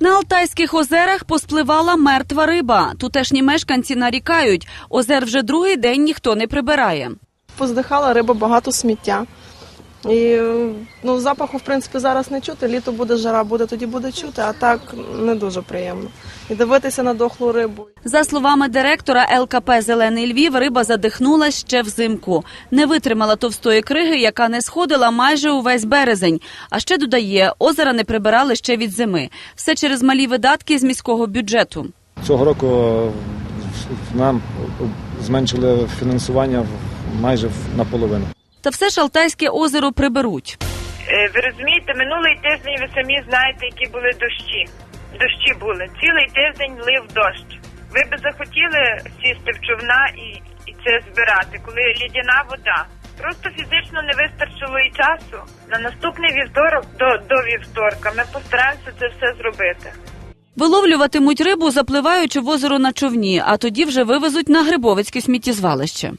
На Алтайських озерах поспливала мертва риба. Тутешні мешканці нарікають, озер вже другий день ніхто не прибирає. Поздихала риба багато сміття. І ну, запаху, в принципі, зараз не чути. Літо буде жара, буде тоді буде чути, а так не дуже приємно. І дивитися на дохлу рибу. За словами директора ЛКП Зелений Львів, риба задихнулась ще взимку. Не витримала товстої криги, яка не сходила майже увесь березень. А ще додає, озера не прибирали ще від зими. Все через малі видатки з міського бюджету. Цього року е, нам зменшили фінансування в- майже в- наполовину. Та все ж Алтайське озеро приберуть. Е, Ви розумієте, минулий тиждень ви самі знаєте, які були дощі. Дощі були. Цілий тиждень лив дощ. Ви би захотіли сісти в човна і, і це збирати, коли лідяна вода. Просто фізично не вистачило і часу. На наступний вівторок до, до вівторка ми постараємося це все зробити. Виловлюватимуть рибу, запливаючи в озеро на човні, а тоді вже вивезуть на Грибовицьке сміттєзвалище.